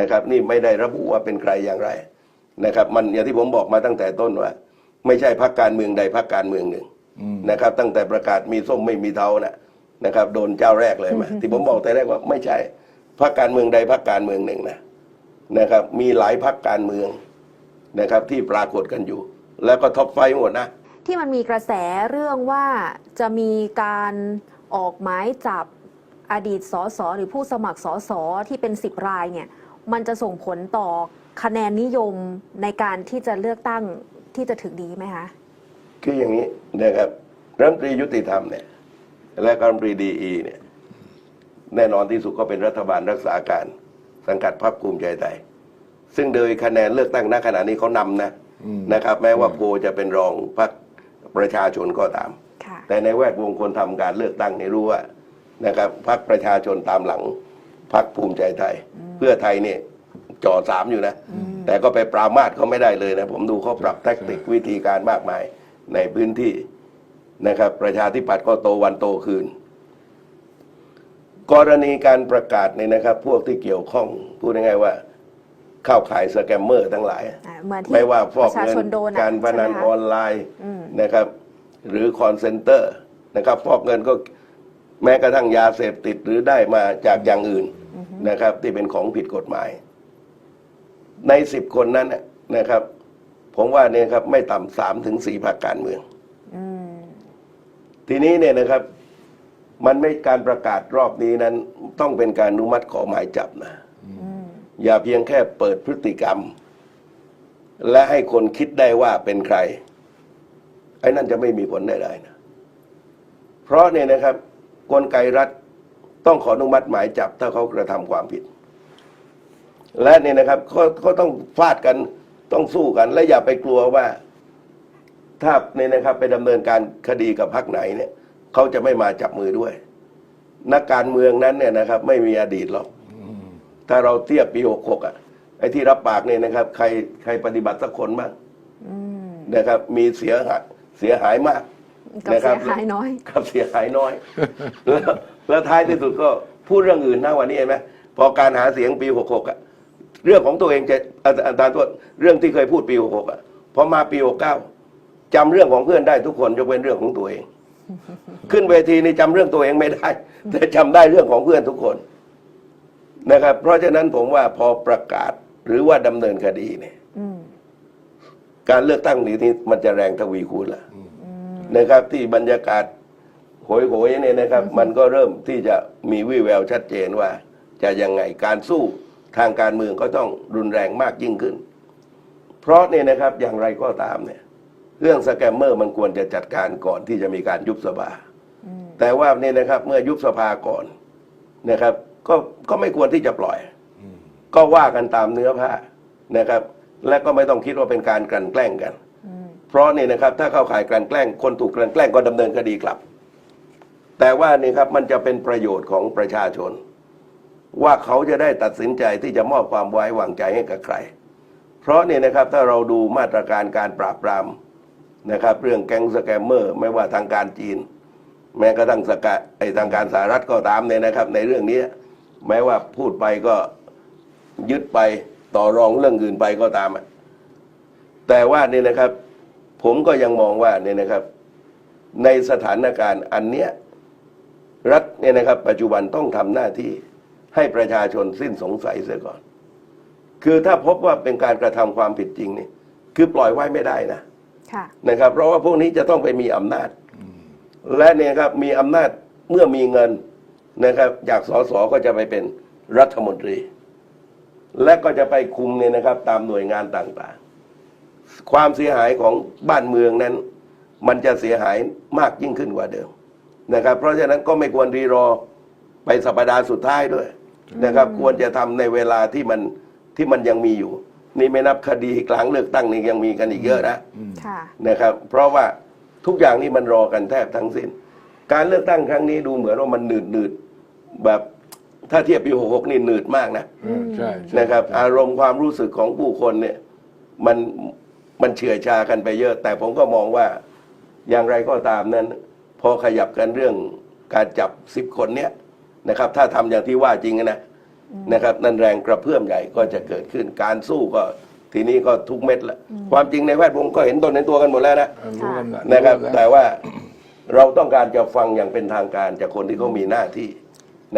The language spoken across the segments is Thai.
นะครับ นี่ไม่ได้ระบุว่าเป็นใครอย่างไรนะครับ มันอย่างที่ผมบอกมาตั้งแต่ต้นว่า ไม่ใช่พักการเมืองใดพักการเมืองหนึ่งนะครับ ตั้งแต่ประกาศมีส้มไม่มีเทานะนะครับ โดนเจ้าแรกเลยมาที่ผมบอกแต่แรกว่าไม่ใช่พักการเมืองใดพักการเมืองหนึ่งนะนะครับ มีหลายพักการเมืองนะครับ ที่ปรากฏกันอยู่ แล้วก็ท็อปไฟว์หมดนะที่มันมีกระแสเรื่องว่าจะมีการออกหมายจับอดีตสสหรือผู้สมัครสสที่เป็นสิบรายเนี่ย มันจะส่งผลต่อคะแนนนิยมในการที่จะเลือกตั้งที่จะถึงนี้ไหมคะ คืออย่างนี้นะครับรัฐมนตรียุติธรรมเนี่ยและรัฐมนตรีดีอีเนี่ยแน่นอนที่สุดก็เป็นรัฐบาลรักษาการ สังกัดพรรคภูมิใจไทยซึ่งโดยคะแนนเลือกตั้งณขณะนี้เขานำนะนะครับ แม้ว่าโพลจะเป็นรองพรรคประชาชนก็ตามค่ะแต่ในแวดวงคนทำการเลือกตั้งนี่รู้ว่านะครับพรรคประชาชนตามหลัง พรรคภูมิใจไทย เพื่อไทยเนี่ยจ่อสามอยู่นะ แต่ก็ไปปรามาสเขาไม่ได้เลยนะ ผมดูเขาปรับแทคติกวิธีการมากมายในพื้นที่นะครับ ประชาธิปัตย์ก็โตวันโตคืน กรณีการประกาศเนี่ยนะครับ พวกที่เกี่ยวข้องพูดง่ายๆว่าเข้าขายสแกมเมอร์ทั้งหลายอ่าเหมือนที่ไม่ว่าฟอกประชาเงิชนโดนอะการพนันใช่ไหมอคะอนไลน์อืมนะครับ หรือคอนเซนเตอร์นะครับ ฟอกเงินก็ แม้กระทั่งยาเสพติดหรือได้มาจากอย่างอื่นนะครับ ที่เป็นของผิดกฎหมาย ในสิบคนนั้นน่ะนะครับ ผมว่าเนี่ยครับ ไม่ต่ำสามถึงสี่พรรคการเมืองอืมทีนี้เนี่ยนะครับ มันไม่การประกาศรอบนี้นั้น ต้องเป็นการอนุมัติขอหมายจับนะอืมอย่าเพียงแค่เปิดพฤติกรรม และให้คนคิดได้ว่าเป็นใคร ไอ้นั่นจะไม่มีผลใดๆนะเพราะเนี่ยนะครับ กลไกรัฐต้องขออนุมัติหมายจับถ้าเขากระทำความผิด และเนี่ยนะครับก็ก็ต้องฟาดกันต้องสู้กัน และอย่าไปกลัวว่า ถ้าเนี่ยนะครับไปดำเนินการคดีกับพรรคไหนเนี่ยเขาจะไม่มาจับมือด้วย นักการเมืองนั้นเนี่ยนะครับ ไม่มีอดีตหรอกถ้าเราเทียบปีหกหกอะไอ้ที่รับปากเนี่ยนะครับ ใครใครปฏิบัติสักคนบ้างอืมนะครับ มีเสียหายเสียหายมาก กับนะครัเสียหายน้อยกับเสียหายน้อย แล้วแล้วท้ายที่สุดก็พูดเรื่องอื่นนะวันนี้เห็นไหมพอการหาเสียงปีหกหกอะเรื่องของตัวเองจะอาอาจารย์โทษเรื่องที่เคยพูดปีหกหกอะพอมาปีหกเก้าจำเรื่องของเพื่อนได้ทุกคนยกเว้นเรื่องของตัวเอง ขึ้นเวทีนี่จำเรื่องตัวเองไม่ได้ แต่จำได้เรื่องของเพื่อนทุกคนนะครับ เพราะฉะนั้นผมว่าพอประกาศหรือว่าดำเนินคดีเนี่ย อืม การเลือกตั้งนี้นี่มันจะแรงทวีคูณละ นะครับที่บรรยากาศโหยๆเนี่ยนะครับ มันก็เริ่มที่จะมีวิแววชัดเจนว่า จะยังไงการสู้ทางการเมืองก็ต้องรุนแรงมากยิ่งขึ้น เพราะเนี่ยนะครับอย่างไรก็ตามเนี่ย เรื่องสแกมเมอร์มันควรจะจัดการก่อนที่จะมีการยุบสภาแต่ว่าเนี่ยนะครับ เมื่อยุบสภาก่อนนะครับ ก็ก็ไม่ควรที่จะปล่อย ก็ว่ากันตามเนื้อผ้านะครับ และก็ไม่ต้องคิดว่าเป็นการกลั่นแกล้งกันอืม เพราะนี่นะครับถ้าเข้าข่ายกลั่นแกล้งคนถูกกลั่นแกล้งก็ดำเนินคดีกลับ แต่ว่านี่ครับมันจะเป็นประโยชน์ของประชาชน ว่าเขาจะได้ตัดสินใจที่จะมอบความไว้วางใจให้กับใคร เพราะนี่นะครับถ้าเราดูมาตรการการปราบปรามนะครับเรื่องแก๊งสแกมเมอร์ไม่ว่าทางการจีน แม้กระทั่งสกไอทางการสหรัฐก็ตามเนี่ยนะครับ ในเรื่องนี้แม้ว่าพูดไปก็ยึดไปต่อรองเรื่องอื่นไปก็ตาม แต่ว่านี่นะครับ ผมก็ยังมองว่าเนี่ยนะครับ ในสถานการณ์อันเนี้ยรัฐเนี่ยนะครับ ปัจจุบันต้องทำหน้าที่ให้ประชาชนสิ้นสงสัยเสียก่อน คือถ้าพบว่าเป็นการกระทำความผิดจริงนี่คือปล่อยไว้ไม่ได้นะค่ะนะครับ เพราะว่าพวกนี้จะต้องไปมีอำนาจ และเนี่ยครับมีอำนาจเมื่อมีเงินนะครับจากสสก็จะไปเป็นรัฐมนตรี และก็จะไปคุมเนี่ยนะครับ ตามหน่วยงานต่างๆ ความเสียหายของบ้านเมืองนั้น มันจะเสียหายมากยิ่งขึ้นกว่าเดิมนะครับ เพราะฉะนั้นก็ไม่ควรรีรอไปสัปดาห์สุดท้ายด้วยนะครับ ควรจะทำในเวลาที่มันที่มันยังมีอยู่ นี่ไม่นับคดีกลางเลือกตั้งนี่ยังมีกันอีกเยอะนะค่ะนะครับ เพราะว่าทุกอย่างนี่มันรอกันแทบทั้งสิ้น การเลือกตั้งครั้งนี้ดูเหมือนว่ามันหนืดหนืดๆแบบถ้าเทียบปีหกหกนี่หนืดมากนะเออใช่ใช่นะครับใช่อารมณ์ความรู้สึกของผู้คนเนี่ย มัน มันเฉื่อยชากันไปเยอะ แต่ผมก็มองว่าอย่างไรก็ตามนั้น พอขยับกันเรื่องการจับสิบคนเนี้ยนะครับ ถ้าทำอย่างที่ว่าจริงนะนะครับ นั่นแรงกระเพื่อมใหญ่ก็จะเกิดขึ้นการสู้ก็ทีนี้ก็ทุกเม็ดละความจริงในแวดวงก็เห็นตนในตัวกันหมดแล้วนะเออรู้กันหมดนะครับแล้วแต่ว่าเราต้องการจะฟังอย่างเป็นทางการจากคนที่เขามีหน้าที่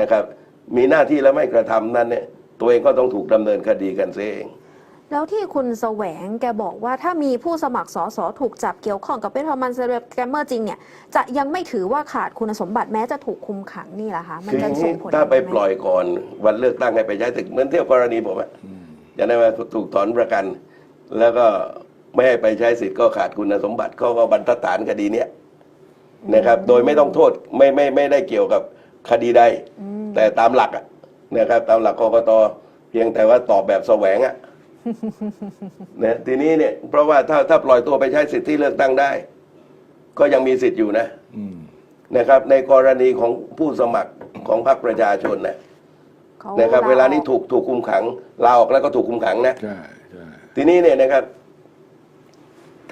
นะครับ มีหน้าที่แล้วไม่กระทำนั้นเนี่ยตัวเองก็ต้องถูกดำเนินคดีกันเสียเอง แล้วที่คุณแสวงแกบอกว่าถ้ามีผู้สมัครสสถูกจับเกี่ยวข้องกับเปทอมันเซเรบแกมเมอร์จริงเนี่ย จะยังไม่ถือว่าขาดคุณสมบัติแม้จะถูกคุมขังนี่แหละคะมันคืออจะย่างส่นี้งผลถ้าไปยังงหมปล่อยก่อนวันเลือกตั้งให้ไปใช้สิทธิ์เหมือนเที่ยวกรณีผมอะอย่างนั้นมาถูกถอนประกัน แล้วก็ไม่ให้ไปใช้สิทธิ์ก็ขาดคุณสมบัติเขาก็บรรทัดฐานคดีเนี้ยนะครับ โดยไม่ต้องโทษไม่ไม่ไม่ได้เกี่ยวกับคดีใดอืมแต่ตามหลักอะนะครับ ตามหลักกกตเพียงแต่ว่าตอบแบบแสวงอะ นะทีนี้เนี่ยเพราะว่าถ้าถ้าปล่อยตัวไปใช้สิทธิ์ที่เลือกตั้งได้ ก็ยังมีสิทธิ์อยู่นะอืมนะครับ ในกรณีของผู้สมัครของพรรคประชาชนนะเขานะครับลเวลานี้ออกถูกถูกคุมขังลาออกแล้วก็ถูกคุมขังนะใช่ใช่ทีนี้เนี่ยนะครับ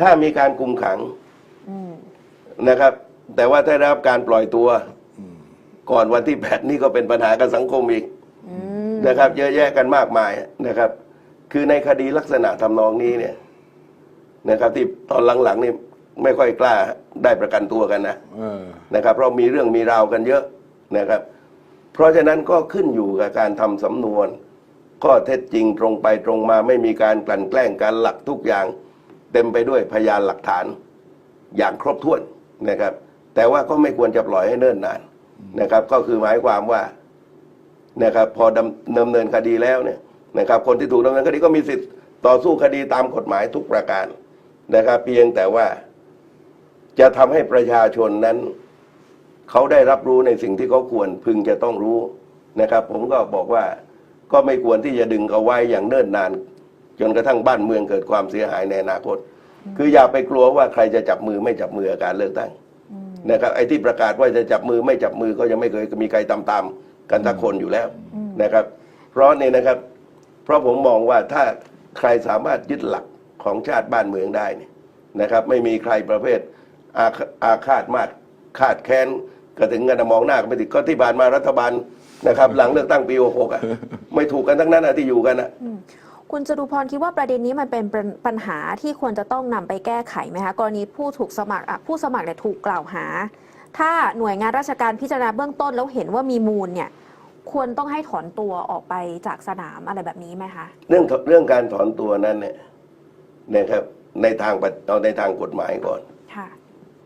ถ้ามีการคุมขังอืมนะครับ แต่ว่าถ้าได้รับการปล่อยตัวอืมก่อนวันที่แปดนี่ก็เป็นปัญหากับสังคมอีกอืมนะครับ เยอะแยะกันมากมายนะครับ คือในคดีลักษณะทำนองนี้เนี่ยนะครับ ที่ตอนหลังๆนี่ไม่ค่อยกล้าได้ประกันตัวกันนะเออนะครับ เพราะมีเรื่องมีราวกันเยอะนะครับ เพราะฉะนั้นก็ขึ้นอยู่กับการทำสำนวนข้อเท็จจริงตรงไปตรงมาไม่มีการกลั่นแกล้งการหลักทุกอย่าง เต็มไปด้วยพยานหลักฐานอย่างครบถ้วนนะครับ แต่ว่าก็ไม่ควรจะปล่อยให้เนิ่นนานนะครับ ก็คือหมายความว่านะครับ พอดำดำเนินคดีแล้วเนี่ย นะครับ คนที่ถูกดำเนินคดีก็มีสิทธิ์ต่อสู้คดีตามกฎหมายทุกประการนะครับ เพียงแต่ว่าจะทำให้ประชาชนนั้น เขาได้รับรู้ในสิ่งที่เขาควรพึงจะต้องรู้นะครับ ผมก็บอกว่าก็ไม่ควรที่จะดึงเอาไว้อย่างเนิ่นนาน จนกระทั่งบ้านเมืองเกิดความเสียหายในอนาคต คืออย่าไปกลัวว่าใครจะจับมือไม่จับมือกับการเลือกตั้งนะครับไอ้ที่ประกาศว่าจะจับมือไม่จับมือก็ยังไม่เคยมีใครตามตามๆกันทักคนอยู่แล้วนะครับ เพราะนี่นะครับ เพราะผมมองว่าถ้าใครสามารถยึดหลักของชาติบ้านเมืองได้เนี่ยนะครับ ไม่มีใครประเภทอาฆอาฆาตมาดคาดแค้นก็ถึงกันมองหน้ากันไม่ติดก็ที่ผ่านมารัฐบาลนะครับ หลังเลือกตั้งปี66อะไม่ถูกกันทั้งนั้นอะที่อยู่กันอะคุณจตุพรคิดว่าประเด็นนี้มันเป็นปัญปัญหาที่ควรจะต้องนำไปแก้ไขไหมคะกรณีผู้ถูกสมัครอะผู้สมัครเนี่ยถูกกล่าวหา ถ้าหน่วยงานราชการพิจารณาเบื้องต้นแล้วเห็นว่ามีมูลเนี่ย ควรต้องให้ถอนตัวออกไปจากสนามอะไรแบบนี้ไหมคะเรื่องเรื่องการถอนตัวนั้นเนี่ยนะครับในทางปฏิเอาในทางกฎหมายก่อนค่ะ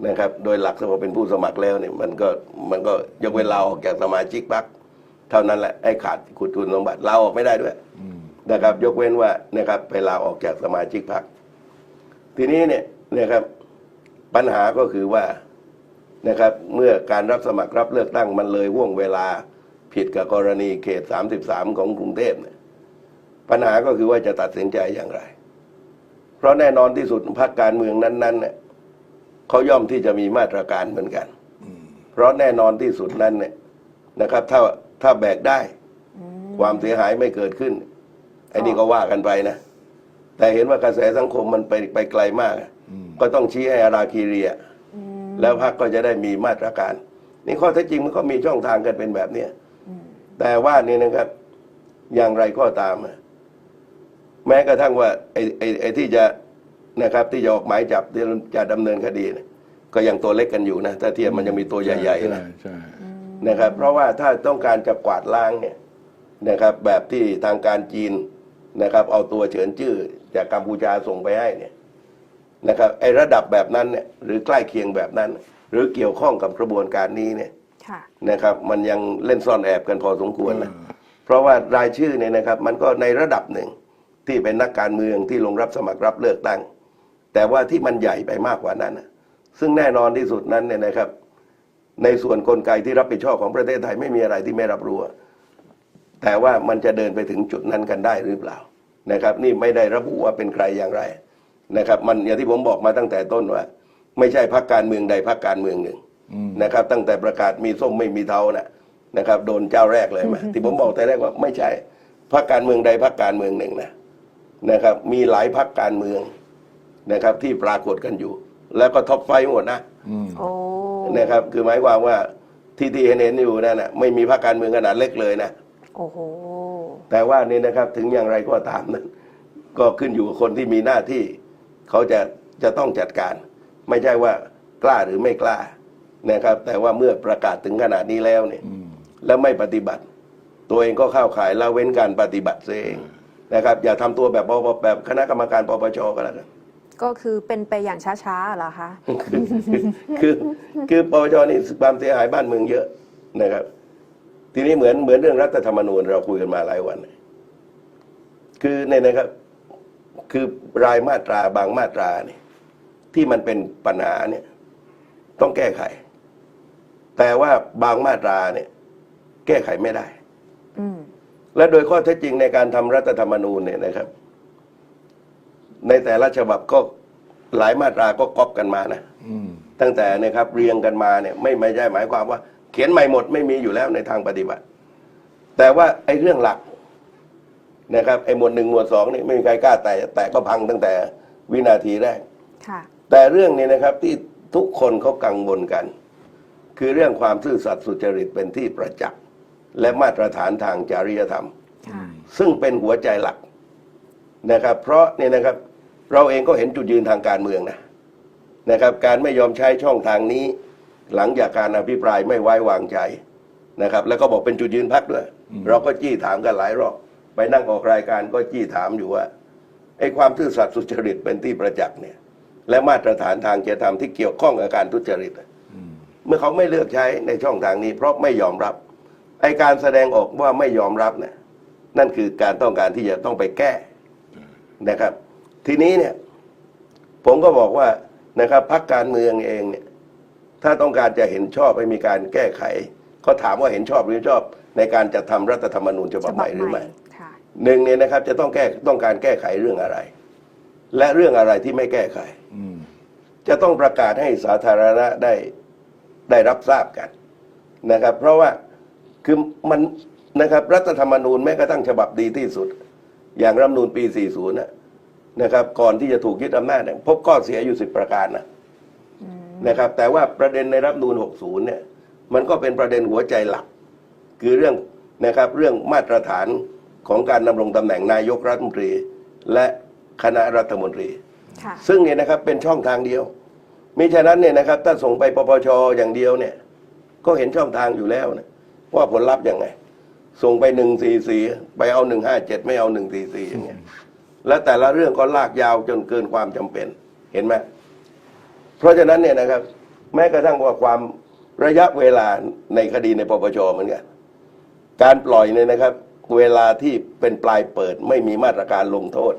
นะครับ โดยหลักสมมติเป็นผู้สมัครแล้วเนี่ยมันก็มันก็ยกเว้นเราออกจากสมาชิกพรรคเท่านั้นแหละไอ้ขาดคุณคุณสมบัติเราออกไม่ได้ด้วยอืมนะครับ ยกเว้นว่านะครับไปลาออกจากสมาชิกพรรคทีนี้เนี่ยนะครับปัญหาก็คือว่านะครับ เมื่อการรับสมัครรับเลือกตั้งมันเลยห่วงเวลา ผิดกับกรณีเขต 33 ของกรุงเทพเนี่ยปัญหาก็คือว่าจะตัดสินใจอย่างไร เพราะแน่นอนที่สุดพรรคการเมืองนั้นๆเนี่ยเขาย่อมที่จะมีมาตรการเหมือนกันอืมเพราะแน่นอนที่สุดนั้นเนี่ยนะครับ ถ้าถ้าแบกได้อืมความเสียหายไม่เกิดขึ้นไอ้นี่ก็ว่ากันไปนะ แต่เห็นว่ากระแสสังคมมันไปไปไกลมากอะอืมก็ต้องชี้ให้อาราคีเรียอืมแล้วพรรคก็จะได้มีมาตรการ นี่ข้อเท็จจริงมันก็มีช่องทางกันเป็นแบบเนี้ยอืม แต่ว่านี่นะครับ อย่างไรก็ตามอะแม้กระทั่งว่าไอ้ไอ้ไอ้ที่จะนะครับ ที่จะออกหมายจับที่จะดำเนินคดีเนี่ยก็ยังตัวเล็กกันอยู่นะถ้าเทียบมันยังมีตัวใหญ่ๆนะใช่ใช่นะครับ เพราะว่าถ้าต้องการจะกวาดล้างเนี่ยนะครับ แบบที่ทางการจีนนะครับ เอาตัวเฉินจื้อจากกัมพูชาส่งไปให้เนี่ยนะครับไอ้ระดับแบบนั้นเนี่ยหรือใกล้เคียงแบบนั้น หรือเกี่ยวข้องกับกระบวนการนี้เนี่ยค่ะ นะครับ มันยังเล่นซ่อนแอบกันพอสมควรนะเพราะว่ารายชื่อเนี่ยนะครับ มันก็ในระดับหนึ่งที่เป็นนักการเมืองที่ลงรับสมัครรับเลือกตั้ง แต่ว่าที่มันใหญ่ไปมากกว่านั้นนะซึ่งแน่นอนที่สุดนั้นเนี่ยนะครับ ในส่วนกลไกที่รับผิดชอบของประเทศไทยไม่มีอะไรที่ไม่รับรู้อะแต่ว่ามันจะเดินไปถึงจุดนั้นกันได้หรือเปล่านะครับ นี่ไม่ได้ระบุว่าเป็นใครอย่างไรนะครับ มันอย่างที่ผมบอกมาตั้งแต่ต้นว่า ไม่ใช่พรรคการเมืองใดพรรคการเมืองหนึ่งอืม นะครับ ตั้งแต่ประกาศมีส้มไม่มีเทานะนะครับ โดนเจ้าแรกเลยไหมที่ผมบอกแต่แรกว่าไม่ใช่พรรคการเมืองใดพรรคการเมืองหนึ่งนะนะครับ มีหลายพรรคการเมืองนะครับ ที่ปรากฏกันอยู่ แล้วก็ท็อปไฟว์หมดนะอืมโอ้นะครับ คือหมายความว่าที่ที่เห็นเห็นอยู่นั่นนะไม่มีพรรคการเมืองขนาดเล็กเลยนะโอ้โหแต่ว่านี่นะครับถึงอย่างไรก็ตามนั้น ก็ขึ้นอยู่กับคนที่มีหน้าที่ เขาจะจะต้องจัดการ ไม่ใช่ว่ากล้าหรือไม่กล้า นะครับ แต่ว่าเมื่อประกาศถึงขนาดนี้แล้วเนี่ยอืมแล้วไม่ปฏิบัติ ตัวเองก็เข้าข่ายละเว้นการปฏิบัติเสียเองนะครับ อย่าทำตัวแบบปปแบบคณะกรรมการปปชก็แล้วกันก็คือเป็นไปอย่างช้าๆเหรอคะคือคือคือปปชนี่ความเสียหายบ้านเมืองเยอะนะครับ ทีนี้เหมือนเหมือนเรื่องรัฐธรรมนูญเราคุยกันมาหลายวัน คือในนะครับ คือรายมาตราบางมาตราเนี่ยที่มันเป็นปัญหาเนี่ย ต้องแก้ไข แต่ว่าบางมาตราเนี่ยแก้ไขไม่ได้อืมและโดยข้อเท็จจริงในการทำรัฐธรรมนูญเนี่ยนะครับ ในแต่ละฉบับก็หลายมาตราก็ก๊อปกันมานะอืมตั้งแต่นะครับเรียงกันมาเนี่ย ไม่ไม่ใช่หมายความว่า เขียนใหม่หมดไม่มีอยู่แล้วในทางปฏิบัติ แต่ว่าไอ้เรื่องหลักนะครับไอ้หมวดหนึ่งหมวดสองนี่ไม่มีใครกล้าแต่แต่ก็พังตั้งแต่วินาทีแรกค่ะแต่เรื่องนี้นะครับที่ทุกคนเขากังวลกัน คือเรื่องความซื่อสัตย์สุจริตเป็นที่ประจักษ์และมาตรฐานทางจริยธรรมค่ะซึ่งเป็นหัวใจหลักนะครับ เพราะเนี่ยนะครับเราเองก็เห็นจุดยืนทางการเมืองนะนะครับ การไม่ยอมใช้ช่องทางนี้ หลังจากการอภิปรายไม่ไว้วางใจนะครับ แล้วก็บอกเป็นจุดยืนพักด้วย เราก็จี้ถามกันหลายรอบไปนั่งออกรายการก็จี้ถามอยู่ว่าไอ้ความซื่อสัตย์สุจริตเป็นที่ประจักษ์เนี่ย และมาตรฐานทางจริยธรรมที่เกี่ยวข้องกับการทุจริตอะอืม เมื่อเขาไม่เลือกใช้ในช่องทางนี้ เพราะไม่ยอมรับไอการแสดงออกว่าไม่ยอมรับเนี่ยนั่นคือการต้องการที่จะต้องไปแก้นะครับ ทีนี้เนี่ย ผมก็บอกว่านะครับพรรคการเมืองเองเนี่ย ถ้าต้องการจะเห็นชอบให้มีการแก้ไขเขาถามว่าเห็นชอบหรือไม่ชอบในการจัดทำรัฐธรรมนูญฉบับใหม่หรือไม่ค่ะหนึ่งเนี่ยนะครับ จะต้องแก้ต้องการแก้ไขเรื่องอะไร และเรื่องอะไรที่ไม่แก้ไขอืมจะต้องประกาศให้สาธารณะได้ ได้รับทราบกันนะครับ เพราะว่าคือมันนะครับรัฐธรรมนูญแม้กระทั่งฉบับดีที่สุด อย่างรัฐธรรมนูญปี 40นะนะครับ ก่อนที่จะถูกยึดอำนาจเนี่ยพบข้อเสียอยู่ 10 ประการนะนะครับ แต่ว่าประเด็นในรัฐธรรมนูญ60 เนี่ย มันก็เป็นประเด็นหัวใจหลัก คือเรื่องนะครับเรื่องมาตรฐานของการดำรงตำแหน่งนายกรัฐมนตรี และคณะรัฐมนตรีค่ะซึ่งเนี่ยนะครับเป็นช่องทางเดียว มิฉะนั้นเนี่ยนะครับถ้าส่งไปปปชอย่างเดียวเนี่ย ก็เห็นช่องทางอยู่แล้วนะว่าผลลัพธ์ยังไง ส่งไปหนึ่งสี่สี่ไปเอาหนึ่งห้าเจ็ดไม่เอาหนึ่งสี่สี่อย่างเงี้ยแล้วแต่ละเรื่องก็ลากยาวจนเกินความจำเป็นเห็นไหมเพราะฉะนั้นเนี่ยนะครับ แม้กระทั่งว่าความระยะเวลาในคดีในปปชเหมือนกันการปล่อยเนี่ยนะครับ เวลาที่เป็นปลายเปิดไม่มีมาตรการลงโทษ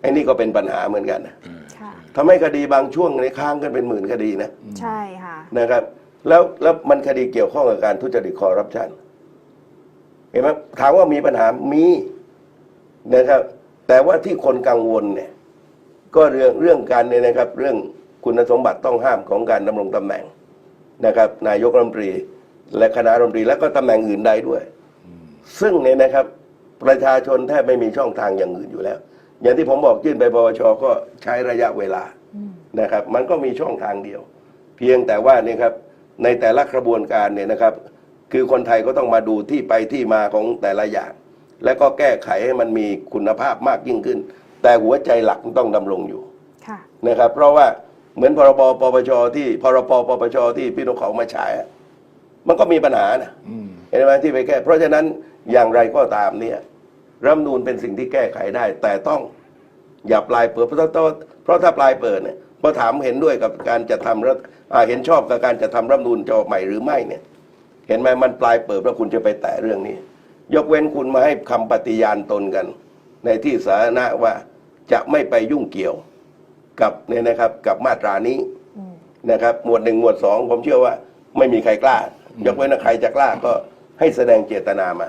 ไอ้นี่ก็เป็นปัญหาเหมือนกันนะ ทำให้คดีบางช่วงในยค้างกันเป็นหมื่นคดีนะใช่ค่ะนะครับ แล้วแล้วมันคดีเกี่ยวข้องกับการทุจริตคอร์รัปชันเห็นไหมถามว่ามีปัญหามีนะครับ แต่ว่าที่คนกังวลเนี่ย ก็เรื่องเรื่องการเนี่ยนะครับ เรื่องคุณสมบัติต้องห้ามของการดำรงตำแหน่งนะครับ นายกรัฐมนตรี และคณะรัฐมนตรีและก็ตำแหน่งอื่นใดด้วย ซึ่งเนี่ยนะครับ ประชาชนแทบไม่มีช่องทางอย่างอื่นอยู่แล้ว อย่างที่ผมบอกยื่นไปปปชก็ใช้ระยะเวลานะครับ มันก็มีช่องทางเดียว เพียงแต่ว่านี่ครับในแต่ละกระบวนการเนี่ยนะครับ คือคนไทยก็ต้องมาดูที่ไปที่มาของแต่ละอย่าง แล้วก็แก้ไขให้มันมีคุณภาพมากยิ่งขึ้น แต่หัวใจหลักต้องดำรงอยู่ค่ะนะครับ เพราะว่าเหมือนพรบปปชที่พรบปปชที่พี่นกเขามาฉายอะมันก็มีปัญหานะอืมเห็นไหมที่ไปแก้เพราะฉะนั้นอย่างไรก็ตามเนี่ย รัฐธรรมนูนเป็นสิ่งที่แก้ไขได้ แต่ต้องอย่าปลายเปิดเพราะถ้าเพราะถ้าปลายเปิดเนี่ยพอถามเห็นด้วยกับการจะทำรัฐอ่าเห็นชอบกับการจะทำรัฐธรรมนูนฉบับใหม่หรือไม่เนี่ย เห็นไหมมันปลายเปิดแล้วคุณจะไปแตะเรื่องนี้ ยกเว้นคุณมาให้คำปฏิญาณตนกัน ในที่สาธารณะว่าจะไม่ไปยุ่งเกี่ยวกับเนี่ยนะครับกับมาตรานี้อืมนะครับ หมวดหนึ่งหมวดสองผมเชื่อว่า ไม่มีใครกล้า ยกเว้นว่าใครจะกล้าก็ให้แสดงเจตนามา